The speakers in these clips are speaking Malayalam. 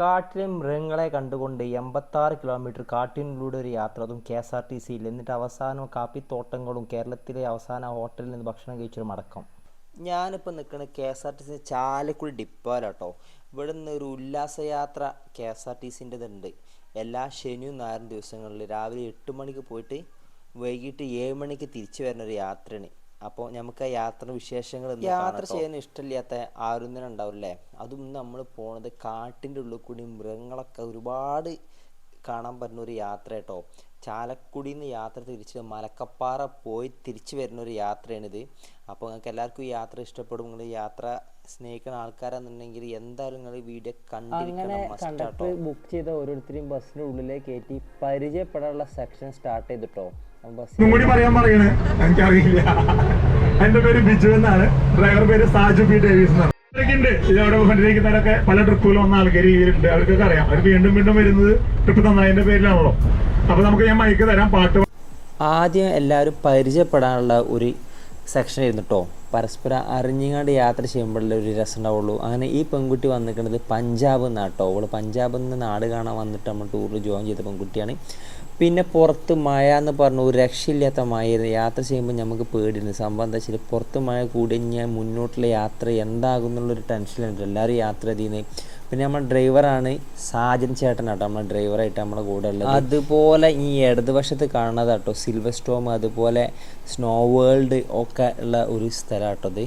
കാട്ടിലെ മൃഗങ്ങളെ കണ്ടുകൊണ്ട് എൺപത്താറ് കിലോമീറ്റർ കാട്ടിനുള്ളിലൂടെ ഒരു യാത്ര. അതും കെ എസ് ആർ ടി സിയിൽ എന്നിട്ട് അവസാനം കാപ്പിത്തോട്ടങ്ങളും കേരളത്തിലെ അവസാന ഹോട്ടലിൽ നിന്ന് ഭക്ഷണം കഴിച്ചൊരു മടക്കം. ഞാനിപ്പോൾ നിൽക്കുന്നത് K S R T C Chalakudy ഡിപ്പോയിലാട്ടോ ഇവിടെ നിന്ന് ഒരു ഉല്ലാസയാത്ര കെ എസ് ആർ ടി സിന്റെതുണ്ട് എല്ലാ ശനിയും ഞായറും ദിവസങ്ങളിൽ രാവിലെ എട്ട് മണിക്ക് പോയിട്ട് വൈകിട്ട് ഏഴ് മണിക്ക് തിരിച്ചു വരുന്ന ഒരു യാത്രയാണ്. അപ്പോൾ നമുക്ക് ആ യാത്ര വിശേഷങ്ങൾ യാത്ര ചെയ്യാൻ ഇഷ്ടമില്ലാത്ത ആരും തന്നെ ഉണ്ടാവില്ലേ അതും നമ്മൾ പോണത് കാട്ടിന്റെ ഉള്ളിൽ കൂടി മൃഗങ്ങളൊക്കെ ഒരുപാട് കാണാൻ പറ്റുന്ന ഒരു യാത്ര കേട്ടോ ചാലക്കുടിയിൽ നിന്ന് യാത്ര തിരിച്ച് മലക്കപ്പാറ പോയി തിരിച്ചു വരുന്ന ഒരു യാത്രയാണിത്. അപ്പോൾ നിങ്ങൾക്ക് എല്ലാവർക്കും ഈ യാത്ര ഇഷ്ടപ്പെടും. നിങ്ങൾ യാത്ര സ്നേഹിക്കുന്ന ആൾക്കാരാണെന്നുണ്ടെങ്കിൽ എന്തായാലും നിങ്ങൾ വീഡിയോ കണ്ടിരിക്കണം ബുക്ക് ചെയ്ത ഓരോരുത്തരെയും ബസ്സിന്റെ ഉള്ളിലേക്ക് കയറ്റി പരിചയപ്പെടാനുള്ള സെക്ഷൻ സ്റ്റാർട്ട് ചെയ്തിട്ടോ. ബസ് പറയാൻ പറയണേ. എനിക്കറിയില്ല. എന്റെ പേര് ബിജു എന്നാണ്. ഡ്രൈവർ പേര് സാജു പി ഡേവിസ് എന്നാണ്. ഉണ്ട് പല ട്രിപ്പുകളും വന്ന ആൾക്കാർ ഇതിലുണ്ട് അവർക്കൊക്കെ അറിയാം. അവർ വീണ്ടും വീണ്ടും വരുന്നത് ട്രിപ്പ് തന്നതിന്റെ പേരിലാണല്ലോ. അപ്പൊ നമുക്ക് ഞാൻ മൈക്ക് തരാം. പാട്ട് ആദ്യം എല്ലാവരും പരിചയപ്പെടാനുള്ള ഒരു സെക്ഷൻ ആയിരുന്നു കേട്ടോ പരസ്പരം അറിഞ്ഞുകൊണ്ട് യാത്ര ചെയ്യുമ്പോഴല്ലേ ഒരു രസം ഉണ്ടാവുള്ളൂ. അങ്ങനെ ഈ പെൺകുട്ടി വന്നിരിക്കുന്നത് പഞ്ചാബ് നിന്നാട്ടോ അവൾ പഞ്ചാബിൽ നിന്ന് നാട് കാണാൻ വന്നിട്ട് നമ്മൾ ടൂറിൽ ജോയിൻ ചെയ്ത പെൺകുട്ടിയാണ്. പിന്നെ പുറത്ത് മഴ എന്ന് പറഞ്ഞു ഒരു രക്ഷയില്ലാത്ത മഴയായിരുന്നു യാത്ര ചെയ്യുമ്പോൾ നമുക്ക് പേടിയുണ്ട്. സംഭവം എന്താ വെച്ചാൽ പുറത്ത് മഴ കൂടി മുന്നോട്ടുള്ള യാത്ര എന്താകും എന്നുള്ളൊരു ടെൻഷനുണ്ട് എല്ലാവരും യാത്ര ചെയ്യുന്നത് പിന്നെ നമ്മുടെ ഡ്രൈവറാണ് സാജൻ ചേട്ടനാട്ടോ. നമ്മുടെ ഡ്രൈവറായിട്ട് നമ്മുടെ കൂടെ ഉള്ളത്. അതുപോലെ ഈ ഇടതുവശത്ത് കാണുന്നത് കേട്ടോ സിൽവർ സ്റ്റോം അതുപോലെ സ്നോ വേൾഡ് ഒക്കെ ഉള്ള ഒരു സ്ഥലം കേട്ടോ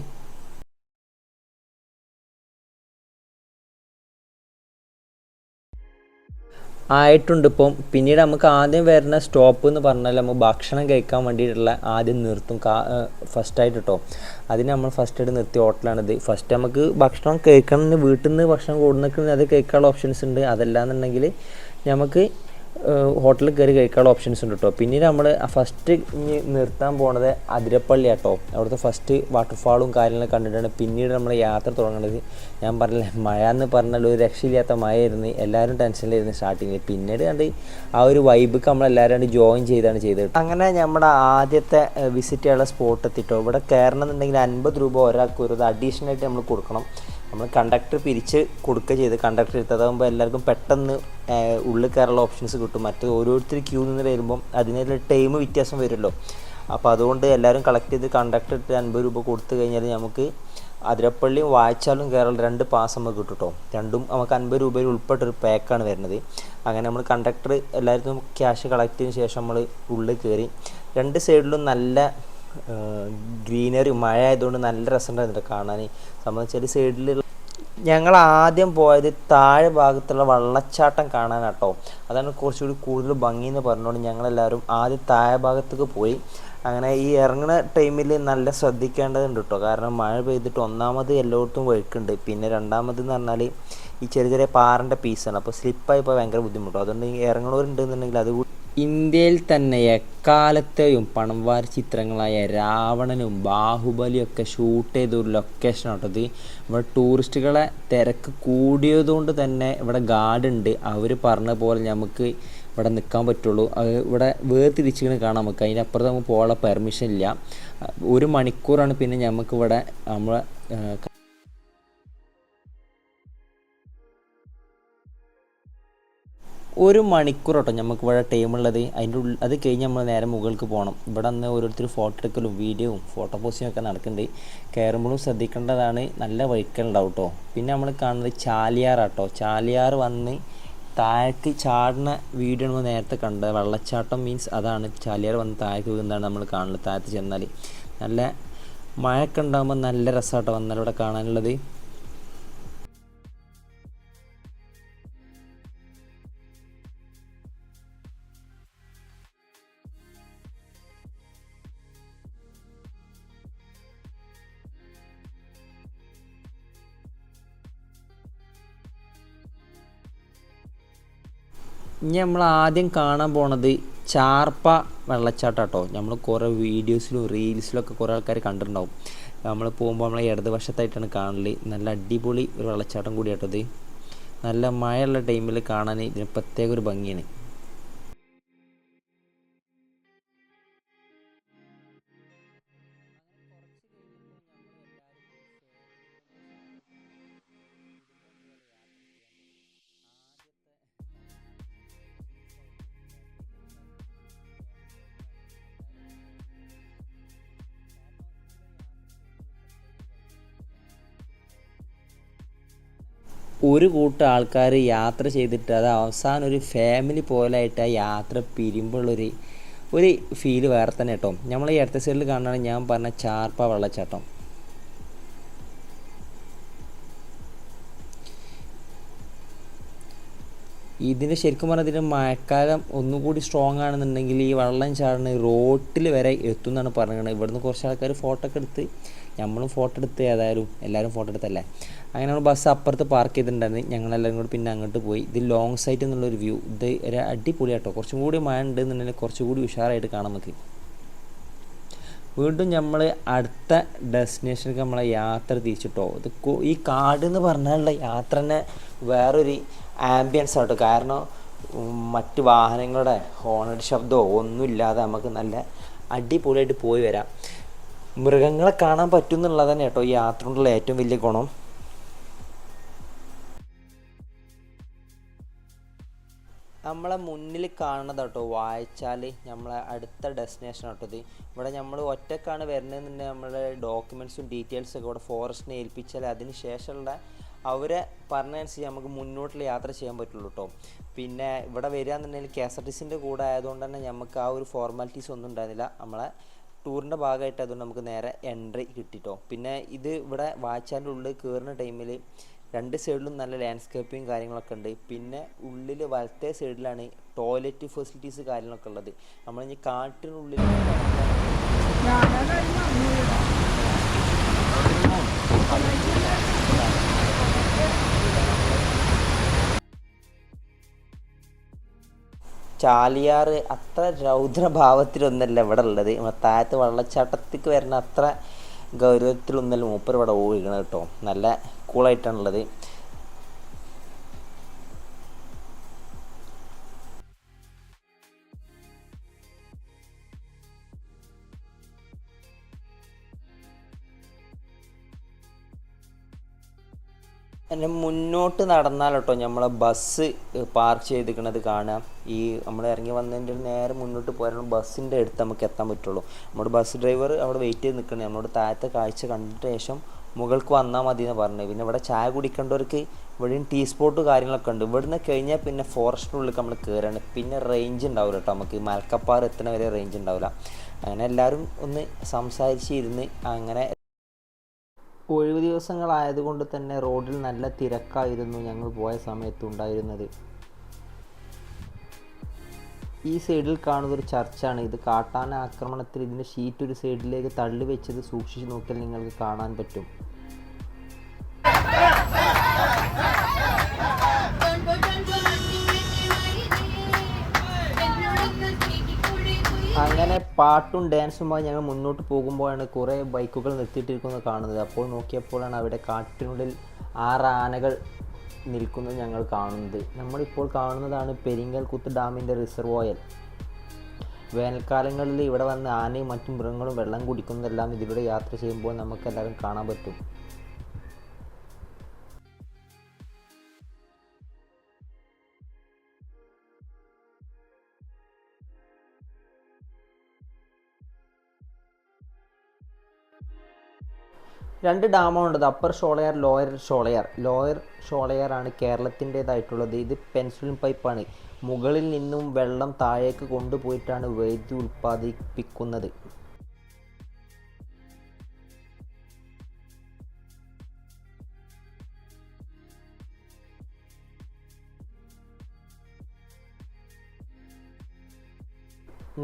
ആയിട്ടുണ്ട് ഇപ്പം. പിന്നീട് നമുക്ക് ആദ്യം വരുന്ന സ്റ്റോപ്പ് എന്ന് പറഞ്ഞാൽ നമ്മൾ ഭക്ഷണം കഴിക്കാൻ വേണ്ടിയിട്ടുള്ള ആദ്യം നിർത്തും കാ ഫസ്റ്റായിട്ട് കേട്ടോ അതിന് നമ്മൾ ഫസ്റ്റ് ഫസ്റ്റായിട്ട് നിർത്തിയ ഹോട്ടലാണിത് ഫസ്റ്റ് നമുക്ക് ഭക്ഷണം കഴിക്കണമെന്ന് വീട്ടിൽ നിന്ന് ഭക്ഷണം കൊടുക്കുന്ന അത് കഴിക്കാനുള്ള ഓപ്ഷൻസ് ഉണ്ട്. അതല്ലാന്നുണ്ടെങ്കിൽ നമുക്ക് ഹോട്ടലിൽ കയറി കഴിക്കാനുള്ള ഓപ്ഷൻസ് ഉണ്ട് കേട്ടോ പിന്നീട് നമ്മൾ ഫസ്റ്റ് നിർത്താൻ പോണത് അതിരപ്പള്ളി കേട്ടോ അവിടുത്തെ ഫസ്റ്റ് വാട്ടർഫാളും കാര്യങ്ങളൊക്കെ കണ്ടിട്ടാണ് പിന്നീട് നമ്മൾ യാത്ര തുടങ്ങുന്നത് ഞാൻ പറഞ്ഞില്ലേ മഴ എന്ന് പറഞ്ഞാൽ ഒരു രക്ഷയില്ലാത്ത മഴയായിരുന്നു. എല്ലാവരും ടെൻഷനിലായിരുന്നു സ്റ്റാർട്ടിങ്ങിൽ പിന്നീട് കണ്ട് ആ ഒരു വൈബ് നമ്മളെല്ലാവരും കണ്ട് ജോയിൻ ചെയ്താണ് ചെയ്തത് അങ്ങനെ നമ്മുടെ ആദ്യത്തെ വിസിറ്റ് ചെയ്യാനുള്ള സ്പോട്ട് എത്തിയിട്ടോ ഇവിടെ കയറണം എന്നുണ്ടെങ്കിൽ അൻപത് രൂപ ഒരാൾക്ക് ഒരു അഡീഷണൽ ആയിട്ട് നമ്മൾ കൊടുക്കണം. നമ്മൾ കണ്ടക്ടർ പിരിച്ച് കൊടുക്കുക ചെയ്ത് കണ്ടക്ടർ എടുത്തതാകുമ്പോൾ എല്ലാവർക്കും പെട്ടെന്ന് ഉള്ളിൽ കയറാനുള്ള ഓപ്ഷൻസ് കിട്ടും. മറ്റ് ഓരോരുത്തർ ക്യൂ നിന്ന് വരുമ്പം അതിനുള്ള ടൈം വ്യത്യാസം വരുമല്ലോ അപ്പോൾ അതുകൊണ്ട് എല്ലാവരും കളക്ട് ചെയ്ത് കണ്ടക്ടർ ഇട്ട് അൻപത് രൂപ കൊടുത്തു കഴിഞ്ഞാൽ നമുക്ക് അതിരപ്പള്ളിയും വായിച്ചാലും കേരളം രണ്ട് പാസ് നമുക്ക് കിട്ടും കേട്ടോ രണ്ടും നമുക്ക് അൻപത് രൂപയിൽ ഉൾപ്പെട്ടൊരു പാക്കാണ് വരുന്നത്. അങ്ങനെ നമ്മൾ കണ്ടക്ടർ എല്ലാവർക്കും ക്യാഷ് കളക്ട് ചെയ്തതിന് ശേഷം നമ്മൾ ഉള്ളിൽ കയറി രണ്ട് സൈഡിലും നല്ല ഗ്രീനറി മഴ ആയതുകൊണ്ട് നല്ല രസമുണ്ടായിരുന്നു കാണാൻ സംബന്ധിച്ചാൽ സൈഡിൽ ഞങ്ങൾ ആദ്യം പോയത് താഴെ ഭാഗത്തുള്ള വെള്ളച്ചാട്ടം കാണാനാട്ടോ അതാണ് കുറച്ചുകൂടി കൂടുതൽ ഭംഗി എന്ന് പറഞ്ഞുകൊണ്ട് ഞങ്ങളെല്ലാവരും ആദ്യം താഴെ ഭാഗത്തേക്ക് പോയി. അങ്ങനെ ഈ ഇറങ്ങുന്ന ടൈമിൽ നല്ല ശ്രദ്ധിക്കേണ്ടതുണ്ട് കേട്ടോ കാരണം മഴ പെയ്തിട്ട് ഒന്നാമത് എല്ലായിടത്തും വഴുക്കുണ്ട്. പിന്നെ രണ്ടാമത് എന്ന് പറഞ്ഞാൽ ഈ ചെറിയ ചെറിയ പാറന്റെ പീസാണ് അപ്പോൾ സ്ലിപ്പായി പോയി ഭയങ്കര ബുദ്ധിമുട്ടും. അതുകൊണ്ട് ഈ ഇറങ്ങണവരുണ്ടെന്നുണ്ടെങ്കിൽ അത് ഇന്ത്യയിൽ തന്നെ എക്കാലത്തെയും പണം വാരി ചിത്രങ്ങളായ രാവണനും ബാഹുബലിയും ഒക്കെ ഷൂട്ട് ചെയ്ത ഒരു ലൊക്കേഷൻ ആട്ടത് ഇവിടെ ടൂറിസ്റ്റുകളെ തിരക്ക് കൂടിയതുകൊണ്ട് തന്നെ ഇവിടെ ഗാർഡുണ്ട് അവർ പറഞ്ഞ പോലെ നമുക്ക് ഇവിടെ നിൽക്കാൻ പറ്റുള്ളൂ. അത് ഇവിടെ വേർതിരിച്ചിങ്ങനെ കാണാൻ നമുക്ക്. അതിനപ്പുറത്ത് നമുക്ക് പോകാനുള്ള പെർമിഷൻ ഇല്ല. ഒരു മണിക്കൂറാണ് പിന്നെ നമുക്ക് ഇവിടെ നമ്മളെ ഒരു മണിക്കൂർ കേട്ടോ നമുക്ക് ഇവിടെ ടൈം ഉള്ളത്. അതിന്റെ ഉള്ളിൽ അത് കഴിഞ്ഞ് നമ്മൾ നേരെ മുകളിലേക്ക് പോകണം ഇവിടെ നിന്ന് ഓരോരുത്തർ ഫോട്ടോ എടുക്കലും വീഡിയോയും ഫോട്ടോ പോസ്റ്റിംഗ് ഒക്കെ നടക്കുന്നുണ്ട് കയറുമ്പോഴും ശ്രദ്ധിക്കേണ്ടതാണ് നല്ല വഴിക്കലുണ്ടാവും കേട്ടോ പിന്നെ നമ്മൾ കാണുന്നത് ചാലിയാറാട്ടോ ചാലിയാർ വന്ന് താഴേക്ക് ചാടുന്ന വീഡിയോ നമ്മൾ നേരത്തെ കണ്ടത്. വെള്ളച്ചാട്ടം മീൻസ് അതാണ്. ചാലിയാർ വന്ന് താഴേക്ക് വീഴുന്നതാണ് നമ്മൾ കാണുന്നത്. താഴത്ത് ചെന്നാൽ നല്ല മഴയൊക്കെ ഉണ്ടാകുമ്പോൾ നല്ല രസമാട്ടോ വന്നാൽ. ഇവിടെ കാണാനുള്ളത് ഇനി നമ്മൾ ആദ്യം കാണാൻ പോണത് ചാർപ്പ വെള്ളച്ചാട്ടം കേട്ടോ നമ്മൾ കുറേ വീഡിയോസിലും റീൽസിലൊക്കെ കുറേ ആൾക്കാർ കണ്ടിട്ടുണ്ടാവും. നമ്മൾ പോകുമ്പോൾ നമ്മളെ ഇടതുവശത്തായിട്ടാണ് കാണൽ. നല്ല അടിപൊളി ഒരു വെള്ളച്ചാട്ടം കൂടി കേട്ടോ ഇത്. നല്ല മഴയുള്ള ടൈമിൽ കാണാൻ ഇതിന് പ്രത്യേക ഒരു ഭംഗിയാണ്. ഒരു കൂട്ടം ആൾക്കാർ യാത്ര ചെയ്തിട്ട് അത് അവസാനം ഒരു ഫാമിലി പോലായിട്ട് ആ യാത്ര പിരിയുമ്പോഴുള്ളൊരു ഒരു ഫീൽ വേറെ തന്നെ കേട്ടോ. നമ്മൾ ഈ അടുത്ത സൈഡിൽ കാണുന്നതാണ് ഞാൻ പറഞ്ഞ ചാർപ്പ വെള്ളച്ചാട്ടം. ഇതിന് ശരിക്കും പറഞ്ഞാൽ ഇതിന്റെ മഴക്കാലം ഒന്നുകൂടി സ്ട്രോങ് ആണെന്നുണ്ടെങ്കിൽ ഈ വെള്ളം ചാടുന്ന റോട്ടിൽ വരെ എത്തും എന്നാണ് പറയുന്നത് ഇവിടുന്ന് കുറച്ച് ആൾക്കാർ ഫോട്ടോ ഒക്കെ എടുത്ത് നമ്മളും ഫോട്ടോ എടുത്ത് ഏതായാലും എല്ലാവരും ഫോട്ടോ എടുത്തല്ലേ? അങ്ങനെ നമ്മൾ ബസ് അപ്പുറത്ത് പാർക്ക് ചെയ്തിട്ടുണ്ടായിരുന്നു. ഞങ്ങളെല്ലാവരും കൂടി പിന്നെ അങ്ങോട്ട് പോയി. ഇത് ലോങ് സൈറ്റ് എന്നുള്ളൊരു വ്യൂ ഇത് ഒരു അടിപൊളിയാട്ടോ കുറച്ചും കൂടി മഴ ഉണ്ടെന്നുണ്ടെങ്കിൽ കുറച്ചും കൂടി ഉഷാറായിട്ട് കാണാൻ നമുക്ക് വീണ്ടും നമ്മൾ അടുത്ത ഡെസ്റ്റിനേഷനിലേക്ക് നമ്മളെ യാത്ര തിരിച്ചിട്ടോ. ഇത് ഈ കാട് എന്ന് പറഞ്ഞാലുള്ള യാത്ര തന്നെ വേറൊരു ആംബിയൻസ് ആട്ടോ. കാരണം മറ്റ് വാഹനങ്ങളുടെ ഹോണഡ് ശബ്ദമോ ഒന്നുമില്ലാതെ നമുക്ക് നല്ല അടിപൊളിയായിട്ട് പോയി വരാം. മൃഗങ്ങളെ കാണാൻ പറ്റും എന്നുള്ളത് തന്നെ കേട്ടോ. ഈ യാത്ര കൊണ്ടുള്ള ഏറ്റവും വലിയ ഗുണം. നമ്മളെ മുന്നിൽ കാണുന്നത് കേട്ടോ വായിച്ചാൽ നമ്മളെ അടുത്ത ഡെസ്റ്റിനേഷൻ കേട്ടോ ഇത്. ഇവിടെ നമ്മൾ ഒറ്റക്കാണ് വരുന്നതെന്നുണ്ടെങ്കിൽ നമ്മളെ ഡോക്യുമെന്റ്സും ഡീറ്റെയിൽസും ഒക്കെ ഇവിടെ ഫോറസ്റ്റിനെ ഏൽപ്പിച്ചാൽ അതിന് ശേഷമുള്ള അവരെ പറഞ്ഞനുസരിച്ച് നമുക്ക് മുന്നോട്ടുള്ള യാത്ര ചെയ്യാൻ പറ്റുള്ളൂ കേട്ടോ. പിന്നെ ഇവിടെ വരിക എന്നുണ്ടെങ്കിൽ കെ എസ് ആർ ടി സിന്റെ കൂടെ ആയതുകൊണ്ട് തന്നെ നമുക്ക് ആ ഒരു ഫോർമാലിറ്റീസ് ഒന്നും ഉണ്ടായിരുന്നില്ല. നമ്മളെ ടൂറിന്റെ ഭാഗമായിട്ട് അതുകൊണ്ട് നമുക്ക് നേരെ എൻട്രി കിട്ടിട്ടോ. പിന്നെ ഇത് ഇവിടെ വാച്ചാന്റെ ഉള്ളിൽ കയറുന്ന ടൈമിൽ രണ്ട് സൈഡിലും നല്ല ലാൻഡ്സ്കേപ്പിങ് കാര്യങ്ങളൊക്കെ ഉണ്ട്. പിന്നെ ഉള്ളിൽ വലത്തെ സൈഡിലാണ് ടോയ്ലറ്റ് ഫെസിലിറ്റീസ് കാര്യങ്ങളൊക്കെ ഉള്ളത്. നമ്മൾ ഇനി കാട്ടിനുള്ളിൽ ചാലിയാറ് അത്ര രൗദ്രഭാവത്തിലൊന്നല്ല ഇവിടെ ഉള്ളത് താഴത്ത് വെള്ളച്ചാട്ടത്തേക്ക് വരുന്ന അത്ര ഗൗരവത്തിലൊന്നല്ല മൂപ്പർ ഇവിടെ ഓടിക്കണം കേട്ടോ. നല്ല കൂളായിട്ടാണുള്ളത് മുന്നോട്ട് നടന്നാൽ കേട്ടോ നമ്മളെ ബസ് പാർക്ക് ചെയ്തിരിക്കുന്നത് കാണാം. ഈ നമ്മൾ ഇറങ്ങി വന്നതിന്റെ നേരെ മുന്നോട്ട് പോയാലും ബസ്സിന്റെ അടുത്ത് നമുക്ക് എത്താൻ പറ്റുള്ളൂ. നമ്മുടെ ബസ് ഡ്രൈവർ അവിടെ വെയിറ്റ് ചെയ്ത് നിൽക്കണേ. നമ്മളോട് താഴത്തെ കാഴ്ച കണ്ടിട്ട് ശേഷം മുകൾക്ക് വന്നാൽ മതി എന്ന് പറഞ്ഞത്. പിന്നെ ഇവിടെ ചായ കുടിക്കേണ്ടവർക്ക് ഇവിടെയും ടീ സ്പോട്ട് കാര്യങ്ങളൊക്കെ ഉണ്ട്. ഇവിടുന്ന് കഴിഞ്ഞാൽ പിന്നെ ഫോറസ്റ്റിനുള്ളിൽ നമ്മൾ കയറുകയാണ് പിന്നെ റേഞ്ച് ഉണ്ടാവില്ല കേട്ടോ നമുക്ക്. മലക്കപ്പാറ എത്തണ വരെ റേഞ്ച് ഉണ്ടാവില്ല അങ്ങനെ എല്ലാവരും ഒന്ന് സംസാരിച്ചിരുന്ന് അങ്ങനെ ഒഴിവ് ദിവസങ്ങളായതുകൊണ്ട് തന്നെ റോഡിൽ നല്ല തിരക്കായിരുന്നു ഞങ്ങൾ പോയ സമയത്ത് ഉണ്ടായിരുന്നത്. ഈ സൈഡിൽ കാണുന്ന ഒരു ചർച്ചാണ്. ഇത് കാട്ടാന ആക്രമണത്തിൽ ഇതിന്റെ ഷീറ്റ് ഒരു സൈഡിലേക്ക് തള്ളി വെച്ചത് സൂക്ഷിച്ച് നോക്കിയാൽ നിങ്ങൾക്ക് കാണാൻ പറ്റും. അങ്ങനെ പാട്ടും ഡാൻസുമായി ഞങ്ങൾ മുന്നോട്ട് പോകുമ്പോഴാണ് കുറേ ബൈക്കുകൾ നിർത്തിയിട്ടിരിക്കുന്നത് കാണുന്നത്. അപ്പോൾ നോക്കിയപ്പോഴാണ് അവിടെ കാട്ടിനുള്ളിൽ ആറ് ആനകൾ നിൽക്കുന്നത് ഞങ്ങൾ കാണുന്നത്. നമ്മളിപ്പോൾ കാണുന്നതാണ് പെരിങ്ങൽകുത്ത് ഡാമിന്റെ റിസർവോയൽ. വേനൽക്കാലങ്ങളിൽ ഇവിടെ വന്ന് ആനയും മറ്റു മൃഗങ്ങളും വെള്ളം കുടിക്കുന്നതെല്ലാം ഇതിലൂടെ യാത്ര ചെയ്യുമ്പോൾ നമുക്കെല്ലാവരും കാണാൻ പറ്റും. രണ്ട് ഡാമാണ് ഉള്ളത് upper Sholayar lower Sholayar lower Sholayar ആണ് കേരളത്തിന്റേതായിട്ടുള്ളത്. ഇത് പെൻസിലിൻ പൈപ്പാണ് മുകളിൽ നിന്നും വെള്ളം താഴേക്ക് കൊണ്ടുപോയിട്ടാണ് വൈദ്യുതി ഉൽപ്പാദിപ്പിക്കുന്നത്.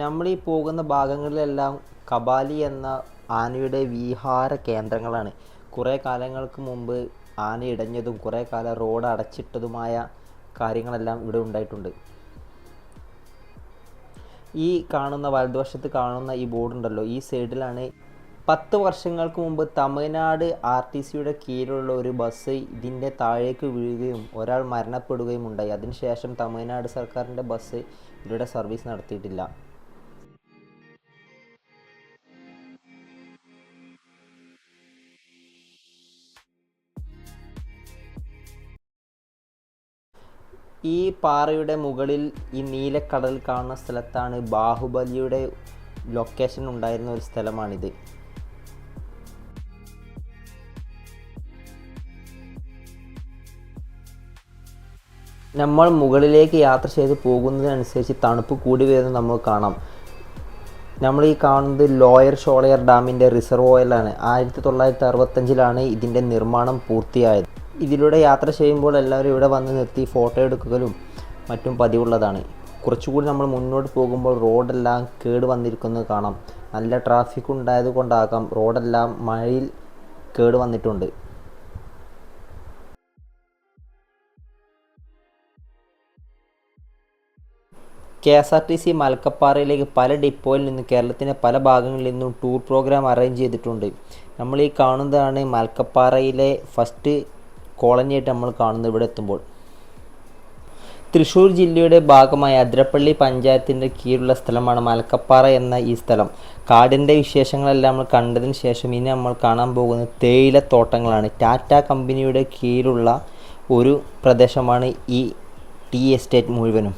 നമ്മൾ ഈ പോകുന്ന ഭാഗങ്ങളിലെല്ലാം കബാലി എന്ന ആനയുടെ വിഹാര കേന്ദ്രങ്ങളാണ്. കുറേ കാലങ്ങൾക്ക് മുമ്പ് ആന ഇടഞ്ഞതും കുറേ കാലം റോഡ് അടച്ചിട്ടതുമായ കാര്യങ്ങളെല്ലാം ഇവിടെ ഉണ്ടായിട്ടുണ്ട്. ഈ കാണുന്ന വലതുവശത്ത് കാണുന്ന ഈ ബോർഡ് ഉണ്ടല്ലോ ഈ സൈഡിലാണ് പത്ത് വർഷങ്ങൾക്ക് മുമ്പ് തമിഴ്നാട് ആർ ടി സിയുടെ കീഴിലുള്ള ഒരു ബസ് ഇതിന്റെ താഴേക്ക് വീഴുകയും ഒരാൾ മരണപ്പെടുകയും ഉണ്ടായി. അതിനുശേഷം തമിഴ്നാട് സർക്കാരിന്റെ ബസ് ഇവിടെ സർവീസ് നടത്തിയിട്ടില്ല. ഈ പാറയുടെ മുകളിൽ ഈ നീലക്കടൽ കാണുന്ന സ്ഥലത്താണ് ബാഹുബലിയുടെ ലൊക്കേഷൻ ഉണ്ടായിരുന്ന ഒരു സ്ഥലമാണിത്. നമ്മൾ മുകളിലേക്ക് യാത്ര ചെയ്ത് പോകുന്നതിനനുസരിച്ച് തണുപ്പ് കൂടി വരുന്നത് നമുക്ക് കാണാം. നമ്മൾ ഈ കാണുന്നത് ലോയർ ഷോളയർ ഡാമിന്റെ റിസർവോയലാണ് ആയിരത്തി തൊള്ളായിരത്തി അറുപത്തഞ്ചിലാണ് ഇതിന്റെ നിർമ്മാണം പൂർത്തിയായത്. ഇതിലൂടെ യാത്ര ചെയ്യുമ്പോൾ എല്ലാവരും ഇവിടെ വന്ന് നിർത്തി ഫോട്ടോ എടുക്കലും മറ്റും പതിവുള്ളതാണ്. കുറച്ചുകൂടി നമ്മൾ മുന്നോട്ട് പോകുമ്പോൾ റോഡെല്ലാം കേട് വന്നിരിക്കുന്നത് കാണാം. നല്ല ട്രാഫിക് ഉണ്ടായത് റോഡെല്ലാം മഴയിൽ കേട് വന്നിട്ടുണ്ട്. K S R T C മലക്കപ്പാറയിലേക്ക് പല ഡിപ്പോയിൽ നിന്നും കേരളത്തിന്റെ പല ഭാഗങ്ങളിൽ നിന്നും ടൂർ പ്രോഗ്രാം അറേഞ്ച് ചെയ്തിട്ടുണ്ട്. നമ്മൾ ഈ കാണുന്നതാണ് മലക്കപ്പാറയിലെ ഫസ്റ്റ് കോളനിയായിട്ട് നമ്മൾ കാണുന്നത് ഇവിടെ എത്തുമ്പോൾ. തൃശ്ശൂർ ജില്ലയുടെ ഭാഗമായ അതിരപ്പള്ളി പഞ്ചായത്തിന്റെ കീഴിലുള്ള സ്ഥലമാണ് മലക്കപ്പാറ എന്ന ഈ സ്ഥലം. കാടിന്റെ വിശേഷങ്ങളെല്ലാം നമ്മൾ കണ്ടതിന് ശേഷം ഇനി നമ്മൾ കാണാൻ പോകുന്നത് തേയിലത്തോട്ടങ്ങളാണ് ടാറ്റ കമ്പനിയുടെ കീഴിലുള്ള ഒരു പ്രദേശമാണ് ഈ ടീ എസ്റ്റേറ്റ് മുഴുവനും.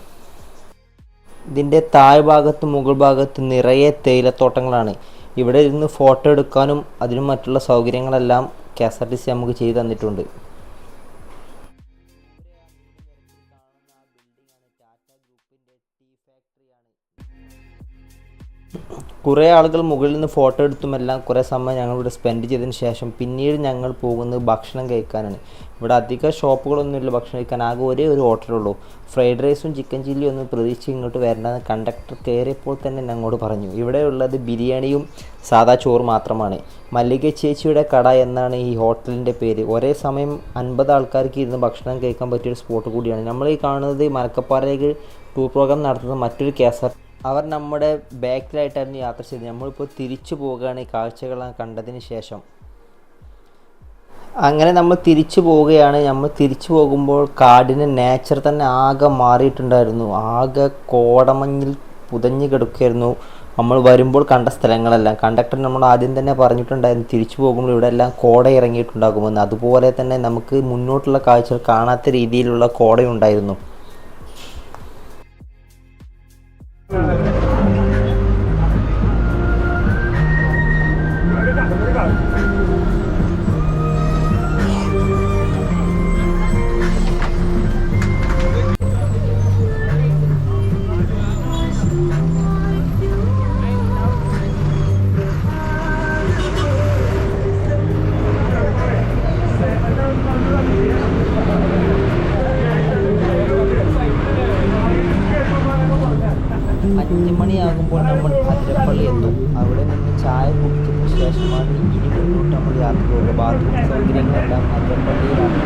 ഇതിന്റെ താഴ്ഭാഗത്ത് മുകൾ ഭാഗത്ത് നിറയെ തേയിലത്തോട്ടങ്ങളാണ് ഇവിടെ ഇരുന്ന് ഫോട്ടോ എടുക്കാനും അതിനും മറ്റുള്ള സൗകര്യങ്ങളെല്ലാം K S R T C നമുക്ക് ചെയ്തു തന്നിട്ടുണ്ട്. കുറേ ആളുകൾ മുകളിൽ നിന്ന് ഫോട്ടോ എടുത്തുമെല്ലാം കുറേ സമയം ഞങ്ങൾ ഇവിടെ സ്പെൻഡ് ചെയ്തതിന് ശേഷം പിന്നീട് ഞങ്ങൾ പോകുന്നത് ഭക്ഷണം കഴിക്കാനാണ്. ഇവിടെ അധികം ഷോപ്പുകളൊന്നുമില്ല ഭക്ഷണം കഴിക്കാൻ. ആകെ ഒരേ ഒരു ഹോട്ടലുള്ളൂ ഫ്രൈഡ് റൈസും ചിക്കൻ ചില്ലിയും ഒന്നും പ്രതീക്ഷിച്ച് ഇങ്ങോട്ട് വരേണ്ടതെന്ന് കണ്ടക്ടർ കയറിയപ്പോൾ തന്നെ ഞങ്ങളോട് പറഞ്ഞു. ഇവിടെയുള്ളത് ബിരിയാണിയും സാദാ ചോറ് മാത്രമാണ്. മല്ലിക ചേച്ചിയുടെ കട എന്നാണ് ഈ ഹോട്ടലിന്റെ പേര്. ഒരേ സമയം അൻപത് ആൾക്കാർക്ക് ഇരുന്ന് ഭക്ഷണം കഴിക്കാൻ പറ്റിയൊരു സ്പോട്ട് കൂടിയാണ്. നമ്മൾ ഈ കാണുന്നത് മലക്കപ്പാറയിലേക്ക് ടൂർ പ്രോഗ്രാം നടത്തുന്ന മറ്റൊരു കെ എസ് ആർ അവർ നമ്മുടെ ബാക്കിലായിട്ടായിരുന്നു യാത്ര ചെയ്തത്. നമ്മളിപ്പോൾ തിരിച്ചു പോവുകയാണ് ഈ കാഴ്ചകളെല്ലാം കണ്ടതിന് ശേഷം. അങ്ങനെ നമ്മൾ തിരിച്ചു പോവുകയാണ്. നമ്മൾ തിരിച്ചു പോകുമ്പോൾ കാടിന്റെ നേച്ചർ തന്നെ ആകെ മാറിയിട്ടുണ്ടായിരുന്നു. ആകെ കോടമഞ്ഞിൽ പുതഞ്ഞു കിടക്കുകയായിരുന്നു. നമ്മൾ വരുമ്പോൾ കണ്ട സ്ഥലങ്ങളെല്ലാം. കണ്ടക്ടർ നമ്മൾ ആദ്യം തന്നെ പറഞ്ഞിട്ടുണ്ടായിരുന്നു തിരിച്ചു പോകുമ്പോൾ ഇവിടെ എല്ലാം കോട ഇറങ്ങിയിട്ടുണ്ടാകുമെന്ന്. അതുപോലെ തന്നെ നമുക്ക് മുന്നോട്ടുള്ള കാഴ്ചകൾ കാണാത്ത രീതിയിലുള്ള കോടയുണ്ടായിരുന്നു. അഞ്ച് മണിയാകുമ്പോൾ നമ്മൾ അതിരപ്പള്ളി എത്തും അവിടെ നിന്ന് ചായ കുടിച്ചതിന് ശേഷമാണ് ഇനി മുന്നോട്ട് നമ്മൾ യാത്ര പോകുക ബാത്റൂം സൗകര്യങ്ങളെല്ലാം അതിരപ്പള്ളിയിലാണ്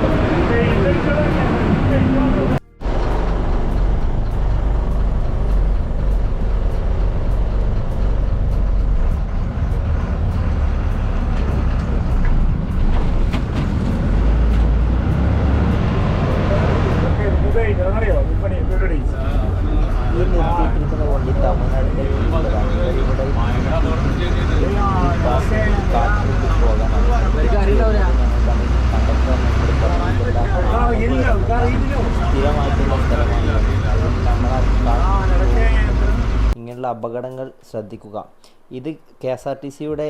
നിർത്തിയിട്ടിരിക്കുന്ന വണ്ടി ഇങ്ങനെയുള്ള അപകടങ്ങൾ ശ്രദ്ധിക്കുക. ഇത് കെ എസ് ആർ ടി സിയുടെ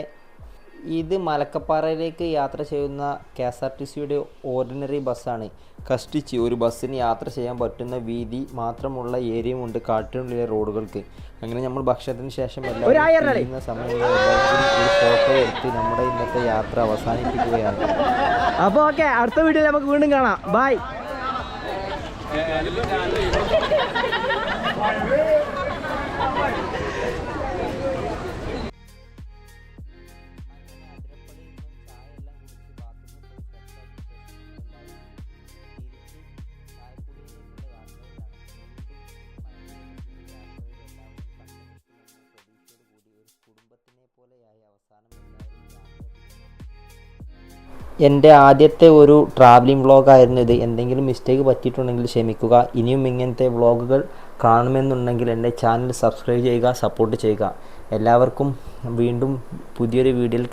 ഇത് മലക്കപ്പാറയിലേക്ക് യാത്ര ചെയ്യുന്ന കെ എസ് ആർ ടി സിയുടെ ഓർഡിനറി ബസ്സാണ് കഷ്ടിച്ച് ഒരു ബസ്സിന് യാത്ര ചെയ്യാൻ പറ്റുന്ന വീതി മാത്രമുള്ള ഏരിയയുമുണ്ട് കാട്ടിനുള്ളിലെ റോഡുകൾക്ക്. അങ്ങനെ നമ്മൾ ഭക്ഷണത്തിന് ശേഷം എല്ലാം സമയങ്ങളിൽ ഒരു ഫോട്ടോ എടുത്ത് നമ്മുടെ ഇന്നത്തെ യാത്ര അവസാനിപ്പിക്കുകയാണ്. അപ്പോൾ ഓക്കെ അടുത്ത വീഡിയോയിൽ നമുക്ക് വീണ്ടും കാണാം. ബൈ എന്റെ ആദ്യത്തെ ഒരു ട്രാവലിംഗ് വ്ളോഗായിരുന്നു ഇത് എന്തെങ്കിലും മിസ്റ്റേക്ക് പറ്റിയിട്ടുണ്ടെങ്കിൽ ക്ഷമിക്കുക. ഇനിയും ഇങ്ങനത്തെ വ്ളോഗുകൾ കാണുമെന്നുണ്ടെങ്കിൽ എന്റെ ചാനൽ സബ്സ്ക്രൈബ് ചെയ്യുക സപ്പോർട്ട് ചെയ്യുക. എല്ലാവർക്കും വീണ്ടും പുതിയൊരു വീഡിയോയിൽ